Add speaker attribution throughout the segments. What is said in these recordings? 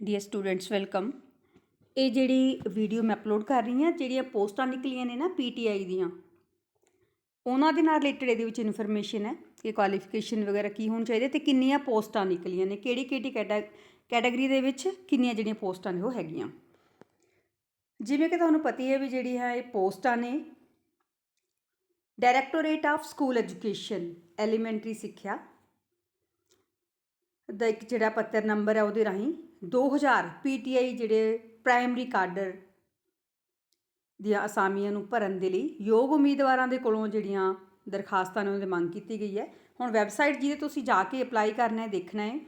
Speaker 1: Dear students welcome ਇਹ ਜਿਹੜੀ video ਮੈਂ ਅਪਲੋਡ ਕਰ ਰਹੀ ਹਾਂ, ਜਿਹੜੀਆਂ ਪੋਸਟਾਂ ਨਿਕਲੀਆਂ ਨੇ ਨਾ ਪੀਟੀਆਈ ਦੀਆਂ, ਉਹਨਾਂ ਦੇ ਨਾਲ ਰਿਲੇਟਡ ਇਹਦੇ ਵਿੱਚ ਇਨਫੋਰਮੇਸ਼ਨ ਹੈ ਕਿ ਕੁਆਲੀਫਿਕੇਸ਼ਨ ਵਗੈਰਾ ਕੀ ਹੋਣੀ ਚਾਹੀਦੀ ਹੈ ਤੇ ਕਿੰਨੀਆਂ ਪੋਸਟਾਂ ਨਿਕਲੀਆਂ ਨੇ, ਕਿਹੜੀ ਕਿਹੜੀ ਕੈਟਾਗਰੀ ਦੇ ਵਿੱਚ ਕਿੰਨੀਆਂ ਜਿਹੜੀਆਂ ਪੋਸਟਾਂ ਨੇ ਉਹ ਹੈਗੀਆਂ। ਜਿਵੇਂ ਕਿ ਤੁਹਾਨੂੰ ਪਤਾ ਹੀ ਹੈ ਵੀ ਜਿਹੜੀ ਹੈ ਇਹ ਪੋਸਟਾਂ ਨੇ directorate of school education elementary ਸਿੱਖਿਆ। ਦਾ ਇੱਕ ਜਿਹੜਾ ਪੱਤਰ ਨੰਬਰ ਹੈ ਉਹਦੇ ਰਾਹੀਂ ਦੋ 2000 ਪੀਟੀਆਈ ਜਿਹੜੇ ਪ੍ਰਾਇਮਰੀ ਕਾਡਰ ਦੀਆਂ ਅਸਾਮੀਆਂ ਨੂੰ ਭਰਨ ਦੇ ਲਈ ਯੋਗ ਉਮੀਦਵਾਰਾਂ ਦੇ ਕੋਲੋਂ ਜਿਹੜੀਆਂ ਦਰਖਾਸਤਾਂ ਨੇ ਉਹਨਾਂ ਦੀ ਮੰਗ ਕੀਤੀ ਗਈ ਹੈ। ਹੁਣ ਵੈਬਸਾਈਟ ਜਿਹਦੇ ਤੁਸੀਂ ਜਾ ਕੇ ਅਪਲਾਈ ਕਰਨਾ ਹੈ, ਦੇਖਣਾ ਹੈ।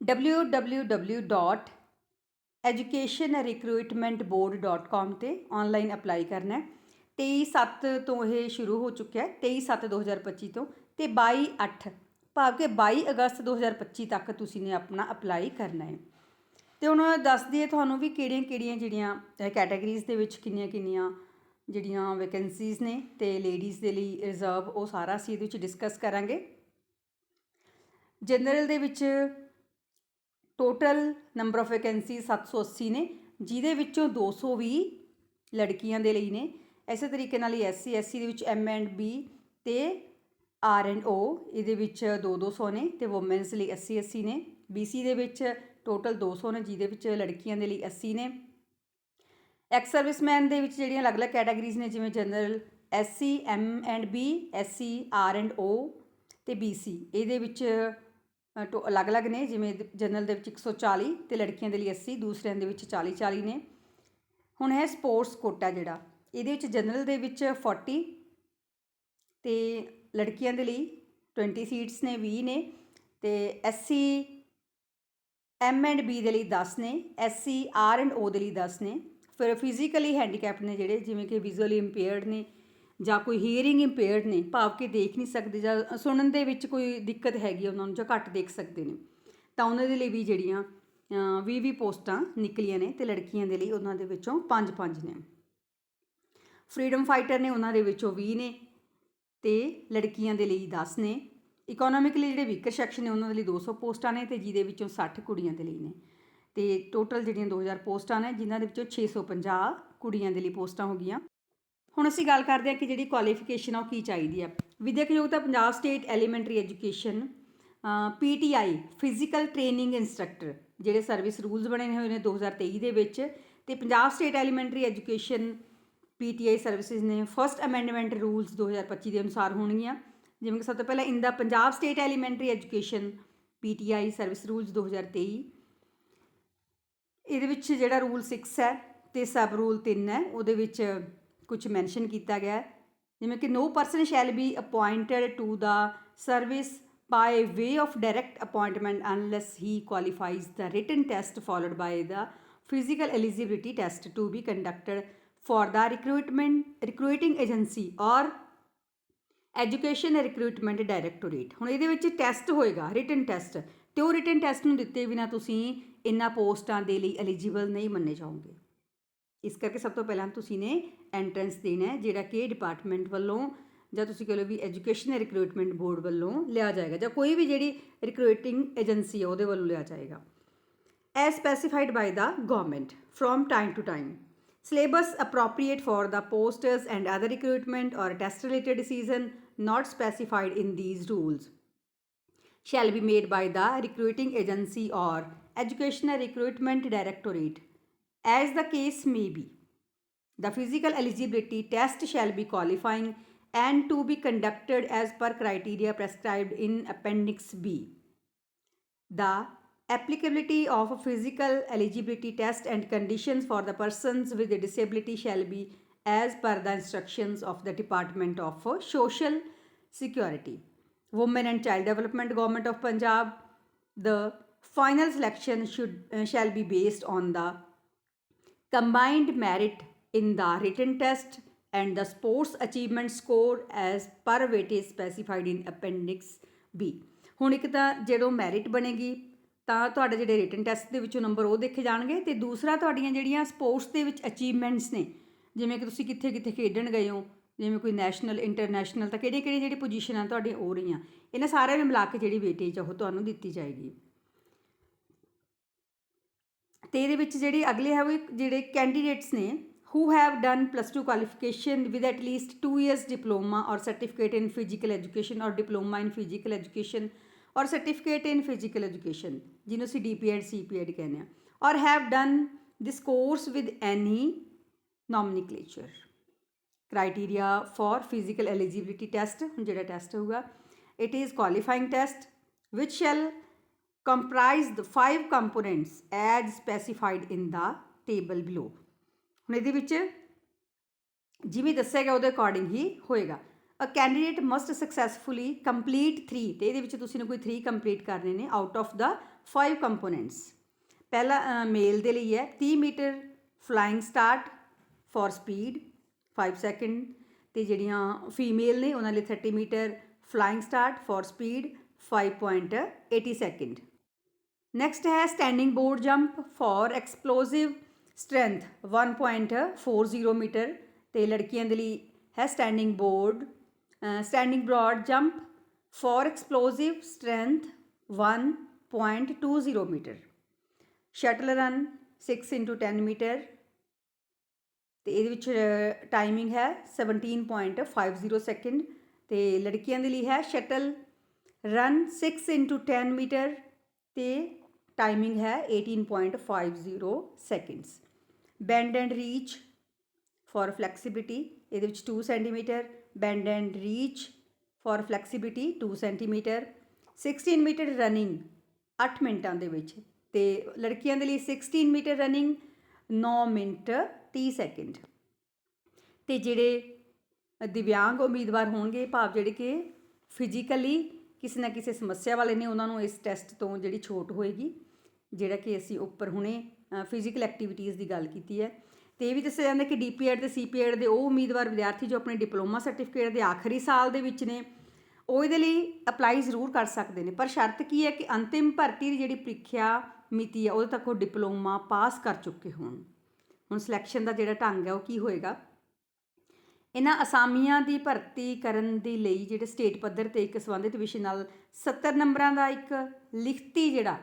Speaker 1: www.educationrecruitmentboard.com ਤੇ ਆਨਲਾਈਨ ਅਪਲਾਈ ਕਰਨਾ ਹੈ। 23/7 ਤੋਂ ਇਹ ਸ਼ੁਰੂ ਹੋ ਚੁੱਕਿਆ ਹੈ 23/7/2025 ਤੋਂ ਤੇ 22/8 ਭਾਵ ਕਿ 22 ਅਗਸਤ 2025 ਤੱਕ ਤੁਸੀਂ ਨੇ ਆਪਣਾ ਅਪਲਾਈ ਕਰਨਾ ਹੈ। ਤੇ ਹੁਣ ਦੱਸ ਦਈਏ ਤੁਹਾਨੂੰ ਵੀ ਕਿਹੜੀਆਂ ਕਿਹੜੀਆਂ ਜਿਹੜੀਆਂ ਕੈਟਾਗਰੀਜ਼ ਦੇ ਵਿੱਚ ਕਿੰਨੀਆਂ ਕਿੰਨੀਆਂ ਜਿਹੜੀਆਂ ਵੈਕੈਂਸੀਜ਼ ਨੇ ਤੇ ਲੇਡੀਜ਼ ਦੇ ਲਈ ਰਿਜ਼ਰਵ ਉਹ ਸਾਰਾ ਅਸੀਂ ਇਹਦੇ ਵਿੱਚ ਡਿਸਕਸ ਕਰਾਂਗੇ। ਜਨਰਲ ਦੇ ਵਿੱਚ ਟੋਟਲ ਨੰਬਰ ਆਫ ਵੈਕੈਂਸੀ 780 ਨੇ, ਜਿਹਦੇ ਵਿੱਚੋਂ 220 ਲੜਕੀਆਂ ਦੇ ਲਈ ਨੇ। ਇਸੇ ਤਰੀਕੇ ਨਾਲ ਹੀ ਐਸਸੀ ਐਸਸੀ ਦੇ ਵਿੱਚ ਐਮ ਐਂਡ ਬੀ ਤੇ ਆਰ ਐਂਡ ਓ, ਇਹਦੇ ਵਿੱਚ 2-200 ਨੇ ਤੇ ਔਮਨਸ ਲਈ 80 80 ਨੇ ਬੀਸੀ ਦੇ ਵਿੱਚ ਟੋਟਲ 200 ਨੇ, ਜਿਹਦੇ ਵਿੱਚ ਲੜਕੀਆਂ ਦੇ ਲਈ 80 ਨੇ। ਐਕਸ ਸਰਵਿਸਮੈਨ ਦੇ ਵਿੱਚ ਜਿਹੜੀਆਂ ਅਲੱਗ-ਅਲੱਗ ਕੈਟਾਗਰੀਜ਼ ਨੇ, ਜਿਵੇਂ general SC M and B SC R and O ਤੇ ਬੀਸੀ ਇਹਦੇ ਵਿੱਚ ਟੋ, ਅਲੱਗ-ਅਲੱਗ ਨੇ, ਜਿਵੇਂ ਜਨਰਲ ਦੇ ਵਿੱਚ 140 ਤੇ ਲੜਕੀਆਂ ਦੇ ਲਈ 80 ਦੂਸਰਿਆਂ ਦੇ ਵਿੱਚ 40 40 ਨੇ। ਹੁਣ ਹੈ ਸਪੋਰਟਸ ਕੋਟਾ ਜਿਹੜਾ। ਇਹਦੇ ਵਿੱਚ ਜਨਰਲ ਦੇ ਵਿੱਚ 40 ਤੇ ਲੜਕੀਆਂ ਦੇ ਲਈ 20 ਸੀਟਸ ਨੇ 20 ਨੇ ਤੇ ਐਸਸੀ ਐਮ ਐਂਡ ਬੀ ਦੇ ਲਈ 10 ਨੇ ਐਸਸੀ ਆਰ ਐਂਡ ਓ ਦੇ ਲਈ 10 ਨੇ। ਫਿਰ ਫਿਜ਼ੀਕਲੀ ਹੈਂਡੀਕੈਪਡ ਨੇ ਜਿਹੜੇ, ਜਿਵੇਂ ਕਿ ਵਿਜ਼ੂਅਲੀ ਇੰਪੇਅਰਡ ਨੇ ਜਾਂ ਕੋਈ ਹੀਅਰਿੰਗ ਇੰਪੇਅਰਡ ਨੇ, ਭਾਵ ਕਿ ਦੇਖ ਨਹੀਂ ਸਕਦੇ ਜਾਂ ਸੁਣਨ ਦੇ ਵਿੱਚ ਕੋਈ ਦਿੱਕਤ ਹੈਗੀ ਉਹਨਾਂ ਨੂੰ ਜਾਂ ਘੱਟ ਦੇਖ ਸਕਦੇ ਨੇ। ਤਾਂ ਉਹਨਾਂ ਦੇ ਲਈ ਵੀ ਜਿਹੜੀਆਂ 20 20 ਪੋਸਟਾਂ ਨਿਕਲੀਆਂ ਨੇ ਤੇ ਲੜਕੀਆਂ ਦੇ ਲਈ ਉਹਨਾਂ ਦੇ ਵਿੱਚੋਂ 5 5 ਨੇ। ਫਰੀडम ਫਾਈਟਰ ਨੇ ਉਹਨਾਂ ਦੇ ਵਿੱਚੋਂ 20 ਨੇ। ਤੇ ਲੜਕੀਆਂ ਦੇ ਲਈ 10 ਨੇ। ਇਕਨੋਮਿਕਲੀ ਜਿਹੜੇ ਵੀਕਰ ਸੈਕਸ਼ਨ ਨੇ, ਉਹਨਾਂ ਦੇ ਲਈ 200 ਪੋਸਟਾਂ ਨੇ ਤੇ ਜਿਹਦੇ ਵਿੱਚੋਂ 60 ਕੁੜੀਆਂ ਦੇ ਲਈ ਨੇ। ਤੇ ਟੋਟਲ ਜਿਹੜੀਆਂ 2000 ਪੋਸਟਾਂ ਨੇ, ਜਿਨ੍ਹਾਂ ਦੇ ਵਿੱਚੋਂ 650 ਕੁੜੀਆਂ ਦੇ ਲਈ ਪੋਸਟਾਂ ਹੋ ਗਈਆਂ। ਹੁਣ ਅਸੀਂ ਗੱਲ ਕਰਦੇ ਹਾਂ ਕਿ ਜਿਹੜੀ ਕੁਆਲੀਫਿਕੇਸ਼ਨ ਆ, ਉਹ ਕੀ ਚਾਹੀਦੀ ਆ। ਵਿਦਿਅਕ ਯੋਗਤਾ Punjab state elementary education PTI physical training instructor ਜਿਹੜੇ ਸਰਵਿਸ ਰੂਲਸ ਬਣੇ ਹੋਏ ਨੇ 2023 ਦੇ ਵਿੱਚ। ਤੇ Punjab state elementary education PTI services ਨੇ ਫਰਸਟ ਅਮੈਂਡਮੈਂਟ ਰੂਲਸ 2025 ਦੇ ਅਨੁਸਾਰ ਹੋਣਗੀਆਂ। ਜਿਵੇਂ ਕਿ ਸਭ ਤੋਂ ਪਹਿਲਾਂ in the Punjab state elementary education PTI service rules 2023 ਇਹਦੇ ਵਿੱਚ ਜਿਹੜਾ ਰੂਲ 6 ਹੈ ਤੇ ਸਬ ਰੂਲ 3 ਹੈ, ਉਹਦੇ ਵਿੱਚ ਕੁਝ ਮੈਂਸ਼ਨ ਕੀਤਾ ਗਿਆ ਹੈ। ਜਿਵੇਂ ਕਿ no person shall be appointed to the service by way of direct appointment unless he qualifies the written test followed by the physical eligibility test to be conducted for the recruitment, recruiting agency or education recruitment directorate ਹੁਣ ਇਹਦੇ ਵਿੱਚ test ਹੋਏਗਾ written test ਤੇ ਉਹ written test ਨੂੰ ਦਿੱਤੇ ਬਿਨਾ ਤੁਸੀਂ ਇਨ੍ਹਾਂ ਪੋਸਟਾਂ ਦੇ ਲਈ ਐਲੀਜੀਬਲ ਨਹੀਂ ਮੰਨੇ ਜਾਓਗੇ। ਇਸ ਕਰਕੇ ਸਭ ਤੋਂ ਪਹਿਲਾਂ ਤੁਸੀਂ ਨੇ ਐਂਟਰੈਂਸ ਦੇਣਾ ਹੈ, ਜਿਹੜਾ ਕਿ ਡਿਪਾਰਟਮੈਂਟ ਵੱਲੋਂ ਜਾਂ ਤੁਸੀਂ ਕਹ ਲਓ ਵੀ ਐਜੂਕੇਸ਼ਨ ਰਿਕਰੂਟਮੈਂਟ ਬੋਰਡ ਵੱਲੋਂ ਲਿਆ ਜਾਏਗਾ ਜਾਂ ਕੋਈ ਵੀ ਜਿਹੜੀ ਰਿਕਰੂਟਿੰਗ ਏਜੰਸੀ ਹੈ ਉਹਦੇ ਵੱਲੋਂ ਲਿਆ ਜਾਏਗਾ। as specified by the government from time to time Syllabus appropriate for the posters and other recruitment or test related decision not specified in these rules shall be made by the recruiting agency or educational recruitment directorate as the case may be. The physical eligibility test shall be qualifying and to be conducted as per criteria prescribed in Appendix B. The applicability of a physical eligibility test and conditions for the persons with a disability shall be as per the instructions of the Department of Social Security. Women and Child Development Government of Punjab. The final selection should uh, shall be based on the combined merit in the written test and the sports achievement score as per weightage specified in appendix B ਹੁਣ ਇੱਕ ਤਾਂ ਜਦੋਂ merit ਬਣੇਗੀ ਤਾਂ ਤੁਹਾਡੇ ਜਿਹੜੇ written test ਦੇ ਵਿੱਚੋਂ ਨੰਬਰ ਉਹ ਦੇਖੇ ਜਾਣਗੇ ਤੇ ਦੂਸਰਾ ਤੁਹਾਡੀਆਂ ਜਿਹੜੀਆਂ ਸਪੋਰਟਸ ਦੇ ਵਿੱਚ ਅਚੀਵਮੈਂਟਸ ਨੇ, ਜਿਵੇਂ ਕਿ ਤੁਸੀਂ ਕਿੱਥੇ ਕਿੱਥੇ ਖੇਡਣ ਗਏ ਹੋ, ਜਿਵੇਂ ਕੋਈ ਨੈਸ਼ਨਲ ਇੰਟਰਨੈਸ਼ਨਲ ਤਾਂ ਕਿਹੜੀ ਕਿਹੜੀ ਜਿਹੜੀ ਪੋਜੀਸ਼ਨ ਤੁਹਾਡੀਆਂ ਹੋ ਰਹੀਆਂ, ਇਹਨਾਂ ਸਾਰਿਆਂ ਨੂੰ ਮਿਲਾ ਕੇ ਜਿਹੜੀ ਵੇਟੇਜ ਆ ਉਹ ਤੁਹਾਨੂੰ ਦਿੱਤੀ ਜਾਏਗੀ। ਤੇ ਇਹਦੇ ਵਿੱਚ ਜਿਹੜੇ ਅਗਲੇ ਹੈ ਉਹ ਜਿਹੜੇ ਕੈਂਡੀਡੇਟਸ ਨੇ, who have done plus 2 qualification with at least 2 years diploma or certificate in physical education or diploma in physical education or certificate in physical education ਜਿਹਨੂੰ ਅਸੀਂ DPED CPED ਕਹਿੰਦੇ ਆ or have done this course with any nomenclature criteria for physical eligibility test ਹੁਣ ਜਿਹੜਾ test ਹੋਊਗਾ it is qualifying test which shall comprise the five components as specified in the table below ਹੁਣ ਇਹਦੇ ਵਿੱਚ ਜਿਵੇਂ ਦੱਸਿਆ ਗਿਆ ਉਹਦੇ ਅਕੋਰਡਿੰਗ ਹੀ ਹੋਏਗਾ a candidate must successfully complete 3 ਤੇ ਇਹਦੇ ਵਿੱਚ ਤੁਸੀਂ ਨੇ ਕੋਈ 3 ਕੰਪਲੀਟ ਕਰਨੇ ਨੇ out of the five components ਪਹਿਲਾ ਮੇਲ ਦੇ ਲਈ ਹੈ 30 metre flying start for speed 5 second ਤੇ ਜਿਹੜੀਆਂ ਫੀਮੇਲ ਨੇ, ਉਹਨਾਂ ਲਈ 30 metre flying start for speed 5.80 second next ਹੈ standing board jump for explosive strength 1.40 metre ਤੇ ਲੜਕੀਆਂ ਦੇ ਲਈ ਹੈ standing board standing broad jump for explosive strength 1 1.20 metre shuttle run 6 10 metre ਤੇ ਇਹਦੇ ਵਿੱਚ ਟਾਈਮਿੰਗ ਹੈ 17.50 ਸੈਕਿੰਡ ਤੇ ਲੜਕੀਆਂ ਦੇ ਲਈ ਹੈ ਸ਼ਟਲ ਰਨ 6 10 ਮੀਟਰ ਤੇ ਟਾਈਮਿੰਗ ਹੈ 18.50 seconds bend and reach for flexibility ਇਹਦੇ ਵਿੱਚ 2 centimetre bend and reach for flexibility 2 centimetre 16 metre running 8 ਮਿੰਟਾਂ ਦੇ ਵਿੱਚ। ਤੇ ਲੜਕੀਆਂ ਦੇ ਲਈ 16 ਮੀਟਰ ਰਨਿੰਗ 9 ਮਿੰਟ 30 ਸੈਕਿੰਡ ਤੇ ਜਿਹੜੇ ਦਿਵਿਆਂਗ ਉਮੀਦਵਾਰ ਹੋਣਗੇ, ਭਾਵ ਜਿਹੜੇ ਕਿ ਫਿਜ਼ੀਕਲੀ ਕਿਸੇ ਨਾ ਕਿਸੇ ਸਮੱਸਿਆ ਵਾਲੇ ਨੇ, ਉਹਨਾਂ ਨੂੰ ਇਸ ਟੈਸਟ ਤੋਂ ਜਿਹੜੀ ਛੋਟ ਹੋਏਗੀ, ਜਿਹੜਾ ਕਿ ਅਸੀਂ ਉੱਪਰ ਹੁਣੇ ਫਿਜ਼ੀਕਲ ਐਕਟੀਵਿਟੀਜ਼ ਦੀ ਗੱਲ ਕੀਤੀ ਹੈ। ਤੇ ਇਹ ਵੀ ਦੱਸਿਆ ਜਾਂਦਾ ਕਿ ਡੀਪੀਐਡ ਤੇ ਸੀਪੀਐਡ ਦੇ ਉਹ ਉਮੀਦਵਾਰ ਵਿਦਿਆਰਥੀ ਜੋ ਆਪਣੇ ਡਿਪਲੋਮਾ ਸਰਟੀਫਿਕੇਟ ਦੇ ਆਖਰੀ ਸਾਲ ਦੇ ਵਿੱਚ ਨੇ ਉਹ ਇਹਦੇ ਲਈ ਅਪਲਾਈ ਜ਼ਰੂਰ ਕਰ ਸਕਦੇ ਨੇ। ਪਰ ਸ਼ਰਤ ਕੀ ਹੈ ਕਿ ਅੰਤਿਮ ਭਰਤੀ ਦੀ ਜਿਹੜੀ ਪ੍ਰੀਖਿਆ ਮਿਤੀ ਹੈ, ਉਹਦੇ ਤੱਕ ਉਹ ਡਿਪਲੋਮਾ ਪਾਸ ਕਰ ਚੁੱਕੇ ਹੋਣ। ਹੁਣ ਸਿਲੈਕਸ਼ਨ ਦਾ ਜਿਹੜਾ ਢੰਗ ਹੈ, ਉਹ ਕੀ ਹੋਏਗਾ? ਇਹਨਾਂ ਅਸਾਮੀਆਂ ਦੀ ਭਰਤੀ ਕਰਨ ਦੇ ਲਈ ਜਿਹੜੇ ਸਟੇਟ ਪੱਧਰ ਤੇ ਇੱਕ ਸੰਬੰਧਿਤ ਵਿਸ਼ੇ ਨਾਲ 70 ਨੰਬਰਾਂ ਦਾ ਇੱਕ ਲਿਖਤੀ ਜਿਹੜਾ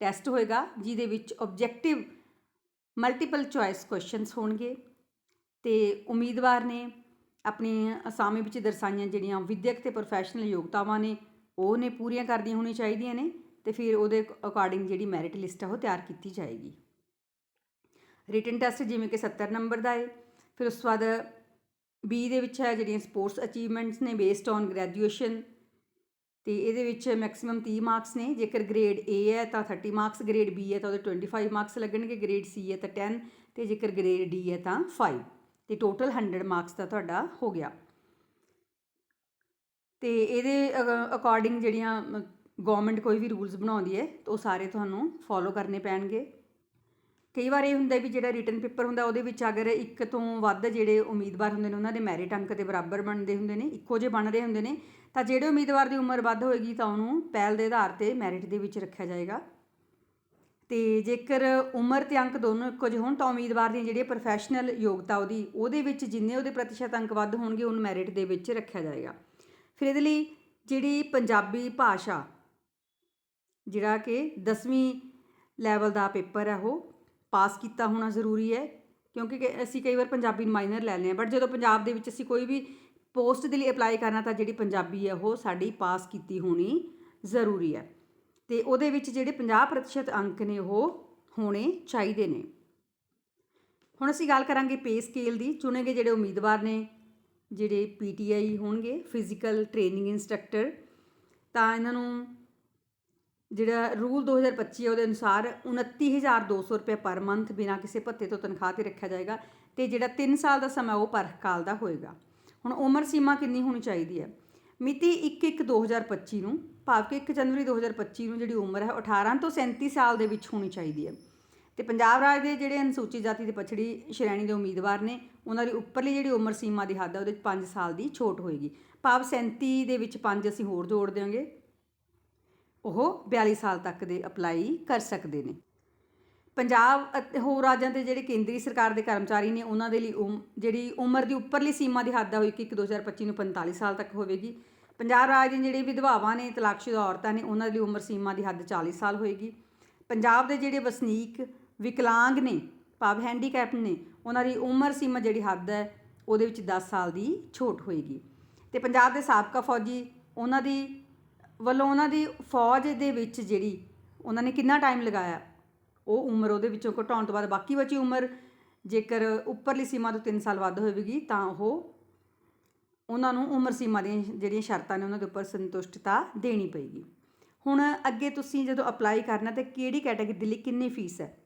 Speaker 1: ਟੈਸਟ ਹੋਏਗਾ, ਜਿਹਦੇ ਵਿੱਚ ਆਬਜੈਕਟਿਵ ਮਲਟੀਪਲ ਚੁਆਇਸ ਕੁਐਸਚਨਸ ਹੋਣਗੇ ਤੇ ਉਮੀਦਵਾਰ ਨੇ ਆਪਣੀ ਅਸਾਮੀ ਵਿੱਚ ਦਰਸਾਈਆਂ ਜਿਹੜੀਆਂ ਵਿਦਿਅਕ ਤੇ ਪ੍ਰੋਫੈਸ਼ਨਲ ਯੋਗਤਾਵਾਂ ਨੇ, ਉਹ ਨੇ ਪੂਰੀਆਂ ਕਰਦੀਆਂ ਹੋਣੀਆਂ ਚਾਹੀਦੀਆਂ ਨੇ ਤੇ ਫਿਰ ਉਹਦੇ ਅਕੋਰਡਿੰਗ ਜਿਹੜੀ ਮੈਰਿਟ ਲਿਸਟ ਹੈ ਉਹ ਤਿਆਰ ਕੀਤੀ ਜਾਏਗੀ। ਰਿਟਨ ਟੈਸਟ ਜਿਵੇਂ ਕਿ 70 ਨੰਬਰ ਦਾ ਹੈ ਫਿਰ ਉਸ ਤੋਂ ਬਾਅਦ ਬੀ ਦੇ ਵਿੱਚ ਹੈ ਜਿਹੜੀਆਂ ਸਪੋਰਟਸ ਅਚੀਵਮੈਂਟਸ ਨੇ ਬੇਸਡ ਔਨ ਗ੍ਰੈਜੂਏਸ਼ਨ ਤੇ ਇਹਦੇ ਵਿੱਚ ਮੈਕਸਿਮਮ 30 ਮਾਰਕਸ ਨੇ, ਜੇਕਰ ਗ੍ਰੇਡ A ਹੈ ਤਾਂ 30 ਮਾਰਕਸ ਗ੍ਰੇਡ B ਹੈ ਤਾਂ ਉਹਦੇ 25 ਮਾਰਕਸ ਲੱਗਣਗੇ ਗ੍ਰੇਡ C ਹੈ ਤਾਂ 10 ਤੇ ਜੇਕਰ ਗ੍ਰੇਡ D ਹੈ ਤਾਂ 5 ਅਤੇ ਟੋਟਲ ਹੰਡਰਡ ਮਾਰਕਸ ਦਾ ਤੁਹਾਡਾ ਹੋ ਗਿਆ। ਅਤੇ ਇਹਦੇ ਅਕੋਰਡਿੰਗ ਜਿਹੜੀਆਂ ਗਵਰਨਮੈਂਟ ਕੋਈ ਵੀ ਰੂਲਸ ਬਣਾਉਂਦੀ ਹੈ, ਤਾਂ ਉਹ ਸਾਰੇ ਤੁਹਾਨੂੰ ਫੋਲੋ ਕਰਨੇ ਪੈਣਗੇ। ਕਈ ਵਾਰ ਇਹ ਹੁੰਦਾ ਵੀ ਜਿਹੜਾ ਰਿਟਨ ਪੇਪਰ ਹੁੰਦਾ, ਉਹਦੇ ਵਿੱਚ ਅਗਰ ਇੱਕ ਤੋਂ ਵੱਧ ਜਿਹੜੇ ਉਮੀਦਵਾਰ ਹੁੰਦੇ ਨੇ, ਉਹਨਾਂ ਦੇ ਮੈਰਿਟ ਅੰਕ ਦੇ ਬਰਾਬਰ ਬਣਦੇ ਹੁੰਦੇ ਨੇ, ਇੱਕੋ ਜਿਹੇ ਬਣ ਰਹੇ ਹੁੰਦੇ ਨੇ, ਤਾਂ ਜਿਹੜੇ ਉਮੀਦਵਾਰ ਦੀ ਉਮਰ ਵੱਧ ਹੋਏਗੀ, ਤਾਂ ਉਹਨੂੰ ਪਹਿਲ ਦੇ ਆਧਾਰ ਤੇ ਮੈਰਿਟ ਦੇ ਵਿੱਚ ਰੱਖਿਆ ਜਾਏਗਾ। ਤੇ ਜੇਕਰ ਉਮਰ ਤੇ ਅੰਕ ਦੋਨੋਂ ਇੱਕੋ ਜਿਹੇ ਹੋਣ ਤਾਂ ਉਮੀਦਵਾਰ ਦੀਆਂ ਜਿਹੜੀਆਂ ਪ੍ਰੋਫੈਸ਼ਨਲ ਯੋਗਤਾ ਉਹਦੀ, ਉਹਦੇ ਵਿੱਚ ਜਿੰਨੇ ਉਹਦੇ ਪ੍ਰਤੀਸ਼ਤ ਅੰਕ ਵੱਧ ਹੋਣਗੇ, ਉਹਨੂੰ ਮੈਰਿਟ ਦੇ ਵਿੱਚ ਰੱਖਿਆ ਜਾਏਗਾ। ਫਿਰ ਇਹਦੇ ਲਈ ਜਿਹੜੀ ਪੰਜਾਬੀ ਭਾਸ਼ਾ, ਜਿਹੜਾ ਕਿ 10ਵੀਂ ਲੈਵਲ ਦਾ ਪੇਪਰ ਹੈ ਉਹ ਪਾਸ ਕੀਤਾ ਹੋਣਾ ਜ਼ਰੂਰੀ ਹੈ, ਕਿਉਂਕਿ ਕਿ ਅਸੀਂ ਕਈ ਵਾਰ ਪੰਜਾਬੀ ਮਾਈਨਰ ਲੈ ਲੈਂਦੇ ਹਾਂ ਬਟ ਜਦੋਂ ਪੰਜਾਬ ਦੇ ਵਿੱਚ ਅਸੀਂ ਕੋਈ ਵੀ ਪੋਸਟ ਦੇ ਲਈ ਅਪਲਾਈ ਕਰਨਾ ਤਾਂ ਜਿਹੜੀ ਪੰਜਾਬੀ ਹੈ ਉਹ ਸਾਡੀ ਪਾਸ ਕੀਤੀ ਹੋਣੀ ਜ਼ਰੂਰੀ ਹੈ। ਤੇ ਉਹਦੇ ਵਿੱਚ ਜਿਹੜੇ 50% ਅੰਕ ਨੇ ਉਹ ਹੋਣੇ ਚਾਹੀਦੇ ਨੇ। ਹੁਣ ਅਸੀਂ ਗੱਲ ਕਰਾਂਗੇ ਪੇ ਸਕੇਲ ਦੀ। ਚੁਣੇ ਗਏ ਜਿਹੜੇ ਉਮੀਦਵਾਰ ਨੇ, ਜਿਹੜੇ ਪੀਟੀਆਈ ਹੋਣਗੇ ਫਿਜ਼ੀਕਲ ਟ੍ਰੇਨਿੰਗ ਇੰਸਟ੍ਰਕਟਰ ਤਾਂ ਇਹਨਾਂ ਨੂੰ ਜਿਹੜਾ ਰੂਲ 2025 ਹੈ ਉਹਦੇ ਅਨੁਸਾਰ 29200 ਰੁਪਏ ਪਰ ਮੰਥ ਬਿਨਾਂ ਕਿਸੇ ਭੱਤੇ ਤੋਂ ਤਨਖਾਹ ਤੇ ਰੱਖਿਆ ਜਾਏਗਾ ਤੇ ਜਿਹੜਾ 3 ਸਾਲ ਦਾ ਸਮਾਂ ਉਹ ਪਰ ਕਾਲ ਦਾ ਹੋਏਗਾ। ਹੁਣ ਉਮਰ ਸੀਮਾ ਕਿੰਨੀ ਹੋਣੀ ਚਾਹੀਦੀ ਹੈ? ਮਿਤੀ 1/1/2025 ਨੂੰ, ਭਾਵ ਕਿ 1 ਜਨਵਰੀ 2025 ਨੂੰ ਜਿਹੜੀ ਉਮਰ ਹੈ 18 ਤੋਂ 37 ਸਾਲ ਦੇ ਵਿੱਚ ਹੋਣੀ ਚਾਹੀਦੀ ਹੈ। ਤੇ ਪੰਜਾਬ ਰਾਜ ਦੇ ਜਿਹੜੇ ਅਨੁਸੂਚਿਤ ਜਾਤੀ ਤੇ ਪਛੜੀ ਸ਼੍ਰੇਣੀ ਦੇ ਉਮੀਦਵਾਰ ਨੇ, ਉਹਨਾਂ ਦੀ ਉੱਪਰਲੀ ਜਿਹੜੀ ਉਮਰ ਸੀਮਾ ਦੀ ਹੱਦ ਹੈ ਉਹਦੇ ਵਿੱਚ 5 ਸਾਲ ਦੀ ਛੋਟ ਹੋਏਗੀ। ਭਾਵ 37 ਦੇ ਵਿੱਚ 5 ਅਸੀਂ ਹੋਰ ਜੋੜ ਦਿਆਂਗੇ। ਉਹ 42 ਸਾਲ ਤੱਕ ਦੇ ਅਪਲਾਈ ਕਰ ਸਕਦੇ ਨੇ। ਪੰਜਾਬ ਅਤੇ ਹੋਰ ਰਾਜਾਂ ਦੇ ਜਿਹੜੇ ਕੇਂਦਰੀ ਸਰਕਾਰ ਦੇ ਕਰਮਚਾਰੀ ਨੇ, ਉਹਨਾਂ ਦੇ ਲਈ ਜਿਹੜੀ ਉਮਰ ਦੀ ਉੱਪਰਲੀ ਸੀਮਾ ਦੀ ਹੱਦ ਹੈ ਉਹ 1 2025 ਨੂੰ 45 ਸਾਲ ਤੱਕ ਹੋਵੇਗੀ। ਪੰਜਾਬ ਰਾਜ ਦੀਆਂ ਜਿਹੜੇ ਵਿਧਵਾਵਾਂ ਨੇ ਤਲਾਕਸ਼ੁਦਾ ਔਰਤਾਂ ਨੇ, ਉਹਨਾਂ ਦੀ ਉਮਰ ਸੀਮਾ ਦੀ ਹੱਦ 40 ਸਾਲ ਹੋਏਗੀ। ਪੰਜਾਬ ਦੇ ਜਿਹੜੇ ਵਸਨੀਕ ਵਿਕਲਾਂਗ ਨੇ, ਭਾਵ ਹੈਂਡੀਕੈਪ ਨੇ, ਉਹਨਾਂ ਦੀ ਉਮਰ ਸੀਮਾ ਜਿਹੜੀ ਹੱਦ ਹੈ, ਉਹਦੇ ਵਿੱਚ 10 ਸਾਲ ਦੀ ਛੋਟ ਹੋਏਗੀ। ਤੇ ਪੰਜਾਬ ਦੇ ਸਾਬਕਾ ਫੌਜੀ, ਉਹਨਾਂ ਦੀ ਵੱਲੋਂ ਉਹਨਾਂ ਦੀ ਫੌਜ ਦੇ ਵਿੱਚ ਜਿਹੜੀ ਉਹਨਾਂ ਨੇ ਕਿੰਨਾ ਟਾਈਮ ਲਗਾਇਆ? ਉਹ ਉਮਰ ਉਹਦੇ ਵਿੱਚੋਂ ਘਟਾਉਣ ਤੋਂ ਬਾਅਦ ਬਾਕੀ ਬਚੀ ਉਮਰ, ਜੇਕਰ ਉੱਪਰਲੀ ਸੀਮਾ ਤੋਂ 3 ਸਾਲ ਵੱਧ ਹੋਵੇਗੀ, ਤਾਂ ਉਹ ਉਹਨਾਂ ਨੂੰ ਉਮਰ ਸੀਮਾ ਦੀਆਂ ਜਿਹੜੀਆਂ ਸ਼ਰਤਾਂ ਨੇ ਉਹਨਾਂ ਦੇ ਉੱਪਰ ਸੰਤੁਸ਼ਟਤਾ ਦੇਣੀ ਪਏਗੀ। ਹੁਣ ਅੱਗੇ ਤੁਸੀਂ ਜਦੋਂ ਅਪਲਾਈ ਕਰਨਾ ਤੇ ਕਿਹੜੀ ਕੈਟਾਗਰੀ ਦੇ ਲਈ ਕਿੰਨੀ ਫੀਸ ਹੈ?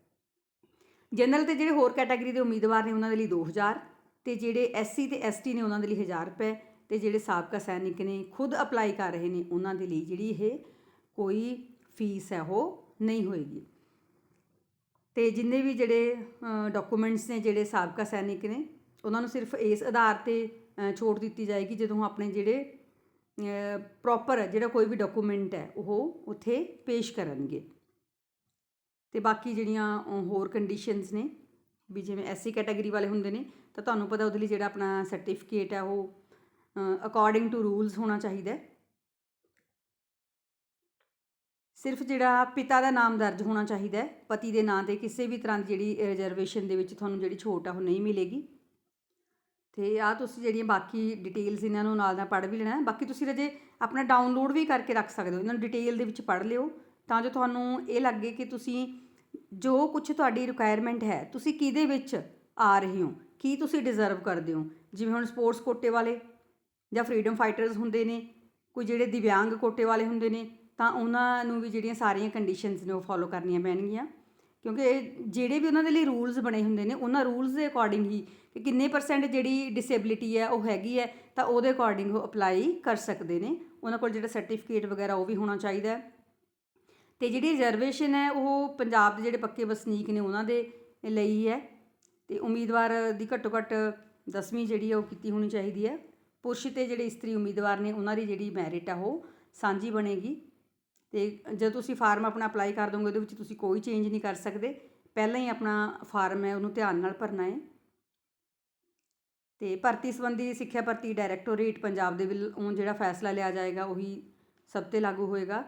Speaker 1: ਜਨਰਲ ਤੇ ਜਿਹੜੇ ਹੋਰ ਕੈਟਾਗਰੀ ਦੇ ਉਮੀਦਵਾਰ ਨੇ ਉਹਨਾਂ ਦੇ ਲਈ 2000 ਤੇ ਜਿਹੜੇ ਐਸਸੀ ਤੇ ਐਸਟੀ ਨੇ ਉਹਨਾਂ ਦੇ ਲਈ 1000 ਰੁਪਏ ਤੇ ਜਿਹੜੇ ਸਾਬਕਾ ਸੈਨਿਕ ਨੇ ਖੁਦ ਅਪਲਾਈ ਕਰ ਰਹੇ ਨੇ ਉਹਨਾਂ ਦੇ ਲਈ ਜਿਹੜੀ ਇਹ ਕੋਈ ਫੀਸ ਹੈ ਉਹ ਨਹੀਂ ਹੋਏਗੀ। ਤੇ ਜਿੰਨੇ ਵੀ ਜਿਹੜੇ ਡਾਕੂਮੈਂਟਸ ਨੇ ਜਿਹੜੇ ਸਾਬਕਾ ਸੈਨਿਕ ਨੇ, ਉਹਨਾਂ ਨੂੰ ਸਿਰਫ ਇਸ ਆਧਾਰ ਤੇ ਛੋਟ ਦਿੱਤੀ ਜਾਏਗੀ ਜਦੋਂ ਆਪਣੇ ਜਿਹੜੇ ਪ੍ਰੋਪਰ ਜਿਹੜਾ ਕੋਈ ਵੀ ਡਾਕੂਮੈਂਟ ਹੈ, ਉਹ ਉੱਥੇ ਪੇਸ਼ ਕਰਨਗੇ। ਤੇ ਬਾਕੀ ਜਿਹੜੀਆਂ ਹੋਰ ਕੰਡੀਸ਼ਨਸ ਨੇ, ਵੀ ਜਿਵੇਂ ਐਸਸੀ ਕੈਟਾਗਰੀ ਵਾਲੇ ਹੁੰਦੇ ਨੇ, ਤਾਂ ਤੁਹਾਨੂੰ ਪਤਾ ਉਹਦੇ ਲਈ ਜਿਹੜਾ ਆਪਣਾ ਸਰਟੀਫਿਕੇਟ ਹੈ, ਉਹ ਅਕੋਰਡਿੰਗ ਟੂ ਰੂਲਸ ਹੋਣਾ ਚਾਹੀਦਾ ਹੈ। ਸਿਰਫ ਜਿਹੜਾ ਪਿਤਾ ਦਾ ਨਾਮ ਦਰਜ ਹੋਣਾ ਚਾਹੀਦਾ ਹੈ, ਪਤੀ ਦੇ ਨਾਂ ਤੇ ਕਿਸੇ ਵੀ ਤਰ੍ਹਾਂ ਦੀ ਜਿਹੜੀ ਰਿਜ਼ਰਵੇਸ਼ਨ ਦੇ ਵਿੱਚ ਤੁਹਾਨੂੰ ਜਿਹੜੀ ਛੋਟ ਆ, ਉਹ ਨਹੀਂ ਮਿਲੇਗੀ। ਤੇ ਆ ਤੁਸੀਂ ਜਿਹੜੀਆਂ ਬਾਕੀ ਡਿਟੇਲਸ ਇਹਨਾਂ ਨੂੰ ਨਾਲ ਨਾਲ ਪੜ੍ਹ ਵੀ ਲੈਣਾ ਬਾਕੀ ਤੁਸੀਂ ਰਜੇ ਆਪਣਾ ਡਾਊਨਲੋਡ ਵੀ ਕਰਕੇ ਰੱਖ ਸਕਦੇ ਹੋ। ਇਹਨਾਂ ਨੂੰ ਡਿਟੇਲ ਦੇ ਵਿੱਚ ਪੜ੍ਹ ਲਿਓ। ਤਾਂ ਜੋ ਤੁਹਾਨੂੰ ਇਹ ਲੱਗੇ ਕਿ ਤੁਸੀਂ ਜੋ ਕੁਝ ਤੁਹਾਡੀ ਰਿਕੁਆਇਰਮੈਂਟ ਹੈ, ਤੁਸੀਂ ਕਿਹਦੇ ਵਿੱਚ ਆ ਰਹੇ ਹੋ? ਕੀ ਤੁਸੀਂ ਡਿਜ਼ਰਵ ਕਰਦੇ ਹੋ? ਜਿਵੇਂ ਹੁਣ ਸਪੋਰਟਸ ਕੋਟੇ ਵਾਲੇ ਜਾਂ ਫਰੀडम ਫਾਈਟਰਸ ਹੁੰਦੇ ਨੇ, ਕੋਈ ਜਿਹੜੇ ਦਿਵਿਆਂਗ ਕੋਟੇ ਵਾਲੇ ਹੁੰਦੇ ਨੇ, ਤਾਂ ਉਹਨਾਂ ਨੂੰ ਵੀ ਜਿਹੜੀਆਂ ਸਾਰੀਆਂ ਕੰਡੀਸ਼ਨਸ ਨੇ ਉਹ ਫੋਲੋ ਕਰਨੀਆਂ ਪੈਣਗੀਆਂ। ਕਿਉਂਕਿ ਇਹ ਜਿਹੜੇ ਵੀ ਉਹਨਾਂ ਦੇ ਲਈ ਰੂਲਸ ਬਣੇ ਹੁੰਦੇ ਨੇ, ਉਹਨਾਂ ਰੂਲਸ ਦੇ ਅਕੋਰਡਿੰਗ ਹੀ ਕਿ ਕਿੰਨੇ ਪਰਸੈਂਟ ਜਿਹੜੀ ਡਿਸੇਬਿਲਿਟੀ ਹੈ, ਉਹ ਹੈਗੀ ਹੈ, ਤਾਂ ਉਹਦੇ ਅਕੋਰਡਿੰਗ ਉਹ ਅਪਲਾਈ ਕਰ ਸਕਦੇ ਨੇ। ਉਹਨਾਂ ਕੋਲ ਜਿਹੜਾ ਸਰਟੀਫਿਕੇਟ ਵਗੈਰਾ ਉਹ ਵੀ ਹੋਣਾ ਚਾਹੀਦਾ ਹੈ। ਤੇ ਜਿਹੜੀ ਰਿਜ਼ਰਵੇਸ਼ਨ ਹੈ, ਉਹ ਪੰਜਾਬ ਦੇ ਜਿਹੜੇ ਪੱਕੇ ਵਸਨੀਕ ਨੇ, ਉਹਨਾਂ ਦੇ ਲਈ ਹੈ। ਤੇ ਉਮੀਦਵਾਰ ਦੀ ਘੱਟੋ ਘੱਟ 10ਵੀਂ ਜਿਹੜੀ ਹੈ, ਉਹ ਕੀਤੀ ਹੋਣੀ ਚਾਹੀਦੀ ਹੈ। ਪੁਰਸ਼ ਤੇ ਜਿਹੜੇ ਇਸਤਰੀ ਉਮੀਦਵਾਰ ਨੇ, ਉਹਨਾਂ ਦੀ ਜਿਹੜੀ ਮੈਰਿਟ ਆ, ਉਹ ਸਾਂਝੀ ਬਣੇਗੀ। ਅਤੇ ਜਦੋਂ ਤੁਸੀਂ ਫਾਰਮ ਆਪਣਾ ਅਪਲਾਈ ਕਰ ਦੋਗੇ, ਉਹਦੇ ਵਿੱਚ ਤੁਸੀਂ ਕੋਈ ਚੇਂਜ ਨਹੀਂ ਕਰ ਸਕਦੇ। ਪਹਿਲਾਂ ਹੀ ਆਪਣਾ ਫਾਰਮ ਹੈ, ਉਹਨੂੰ ਧਿਆਨ ਨਾਲ ਭਰਨਾ ਹੈ। ਅਤੇ ਭਰਤੀ ਸੰਬੰਧੀ ਸਿੱਖਿਆ ਭਰਤੀ ਡਾਇਰੈਕਟੋਰੇਟ ਪੰਜਾਬ ਦੇ ਵੱਲੋਂ ਜਿਹੜਾ ਫੈਸਲਾ ਲਿਆ ਜਾਏਗਾ, ਉਹੀ ਸਭ ਤੇ ਲਾਗੂ ਹੋਏਗਾ।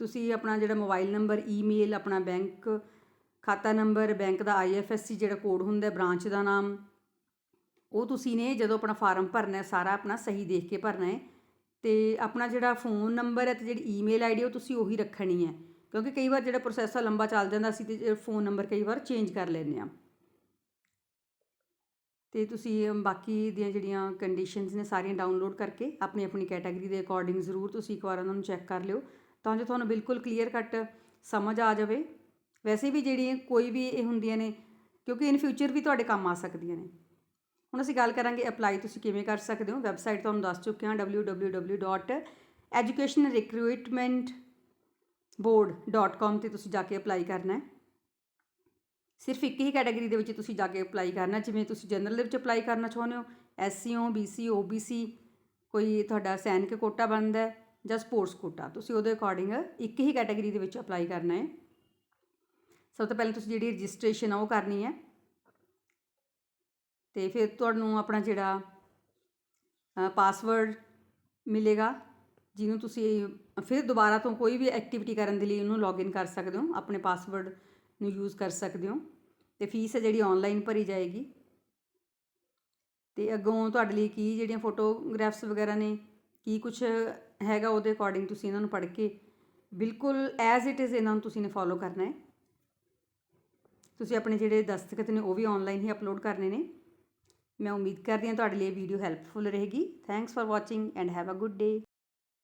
Speaker 1: ਤੁਸੀਂ ਆਪਣਾ ਜਿਹੜਾ ਮੋਬਾਈਲ ਨੰਬਰ, ਈਮੇਲ, ਆਪਣਾ ਬੈਂਕ ਖਾਤਾ ਨੰਬਰ, ਬੈਂਕ ਦਾ ਆਈਐਫਐਸਸੀ ਜਿਹੜਾ ਕੋਡ ਹੁੰਦਾ, ਬ੍ਰਾਂਚ ਦਾ ਨਾਮ, ਉਹ ਤੁਸੀਂ ਨੇ ਜਦੋਂ ਆਪਣਾ ਫਾਰਮ ਭਰਨਾ ਸਾਰਾ ਆਪਣਾ ਸਹੀ ਦੇਖ ਕੇ ਭਰਨਾ ਹੈ। ਅਤੇ ਆਪਣਾ ਜਿਹੜਾ ਫੋਨ ਨੰਬਰ ਹੈ ਅਤੇ ਜਿਹੜੀ ਈਮੇਲ ਆਈ ਡੀ ਉਹ ਤੁਸੀਂ ਉਹੀ ਰੱਖਣੀ ਹੈ। ਕਿਉਂਕਿ ਕਈ ਵਾਰ ਜਿਹੜਾ ਪ੍ਰੋਸੈਸ ਆ ਲੰਬਾ ਚੱਲ ਜਾਂਦਾ, ਅਸੀਂ ਤਾਂ ਫੋਨ ਨੰਬਰ ਕਈ ਵਾਰ ਚੇਂਜ ਕਰ ਲੈਂਦੇ ਹਾਂ। ਅਤੇ ਤੁਸੀਂ ਬਾਕੀ ਦੀਆਂ ਜਿਹੜੀਆਂ ਕੰਡੀਸ਼ਨਸ ਨੇ ਸਾਰੀਆਂ ਡਾਊਨਲੋਡ ਕਰਕੇ ਆਪਣੀ ਆਪਣੀ ਕੈਟਾਗਰੀ ਦੇ ਅਕੋਰਡਿੰਗ ਜ਼ਰੂਰ ਤੁਸੀਂ ਇੱਕ ਵਾਰ ਉਹਨਾਂ ਨੂੰ ਚੈੱਕ ਕਰ ਲਿਓ। ਤਾਂ ਜੋ ਤੁਹਾਨੂੰ ਬਿਲਕੁਲ ਕਲੀਅਰ ਕੱਟ ਸਮਝ ਆ ਜਾਵੇ। ਵੈਸੇ ਵੀ ਜਿਹੜੀਆਂ ਕੋਈ ਵੀ ਇਹ ਹੁੰਦੀਆਂ ਨੇ, ਕਿਉਂਕਿ ਇਨ ਫਿਊਚਰ ਵੀ ਤੁਹਾਡੇ ਕੰਮ ਆ ਸਕਦੀਆਂ ਨੇ। ਹੁਣ ਅਸੀਂ ਗੱਲ ਕਰਾਂਗੇ ਅਪਲਾਈ ਤੁਸੀਂ ਕਿਵੇਂ ਕਰ ਸਕਦੇ ਹੋ। ਵੈਬਸਾਈਟ ਤੁਹਾਨੂੰ ਦੱਸ ਚੁੱਕੇ ਹਾਂ, www.educationrecruitmentboard.com ਤੇ ਤੁਸੀਂ ਜਾ ਕੇ ਅਪਲਾਈ ਕਰਨਾ ਹੈ। ਸਿਰਫ ਇੱਕ ਹੀ ਕੈਟਾਗਰੀ ਦੇ ਵਿੱਚ ਤੁਸੀਂ ਜਾ ਕੇ ਅਪਲਾਈ ਕਰਨਾ ਜਿਵੇਂ ਤੁਸੀਂ ਜਨਰਲ ਦੇ ਵਿੱਚ ਅਪਲਾਈ ਕਰਨਾ ਚਾਹੁੰਦੇ ਹੋ ਐਸਸੀ ਹੋ ਬੀਸੀ ਓਬੀਸੀ ਕੋਈ ਤੁਹਾਡਾ ਸੈਨਿਕ ਕੋਟਾ ਬਣਦਾ ਹੈ ਜਾਂ ਸਪੋਰਟਸ ਕੋਟਾ, ਤੁਸੀਂ ਉਹਦੇ ਅਕੋਰਡਿੰਗ ਇੱਕ ਹੀ ਕੈਟਾਗਰੀ ਦੇ ਵਿੱਚ ਅਪਲਾਈ ਕਰਨਾ ਹੈ। ਸਭ ਤੋਂ ਪਹਿਲਾਂ ਤੁਸੀਂ ਜਿਹੜੀ ਰਜਿਸਟ੍ਰੇਸ਼ਨ ਆ ਉਹ ਕਰਨੀ ਹੈ। ਅਤੇ ਫਿਰ ਤੁਹਾਨੂੰ ਆਪਣਾ ਜਿਹੜਾ ਪਾਸਵਰਡ ਮਿਲੇਗਾ, ਜਿਹਨੂੰ ਤੁਸੀਂ ਫਿਰ ਦੁਬਾਰਾ ਤੋਂ ਕੋਈ ਵੀ ਐਕਟੀਵਿਟੀ ਕਰਨ ਦੇ ਲਈ ਉਹਨੂੰ ਲੌਗਇਨ ਕਰ ਸਕਦੇ ਹੋ, ਆਪਣੇ ਪਾਸਵਰਡ ਨੂੰ ਯੂਜ਼ ਕਰ ਸਕਦੇ ਹੋ ਅਤੇ ਫੀਸ ਹੈ ਜਿਹੜੀ ਆਨਲਾਈਨ ਭਰੀ ਜਾਏਗੀ। ਅਤੇ ਅੱਗੋਂ ਤੁਹਾਡੇ ਲਈ ਕੀ ਜਿਹੜੀਆਂ ਫੋਟੋਗ੍ਰਾਫਸ ਵਗੈਰਾ ਨੇ, ਕੀ ਕੁਝ ਹੈਗਾ ਉਹਦੇ ਅਕੋਰਡਿੰਗ ਤੁਸੀਂ ਇਹਨਾਂ ਨੂੰ ਪੜ੍ਹ ਕੇ, ਬਿਲਕੁਲ ਐਜ਼ ਇਟ ਇਜ਼ ਇਹਨਾਂ ਨੂੰ ਤੁਸੀਂ ਨੇ ਫੋਲੋ ਕਰਨਾ ਹੈ। ਤੁਸੀਂ ਆਪਣੇ ਜਿਹੜੇ ਦਸਤਖਤ ਨੇ ਉਹ ਵੀ ਆਨਲਾਈਨ ਹੀ ਅਪਲੋਡ ਕਰਨੇ ਨੇ। ਮੈਂ ਉਮੀਦ ਕਰਦੀ ਹਾਂ ਤੁਹਾਡੇ ਲਈ ਇਹ ਵੀਡੀਓ ਹੈਲਪਫੁਲ ਰਹੇਗੀ। Thanks for watching and have a good day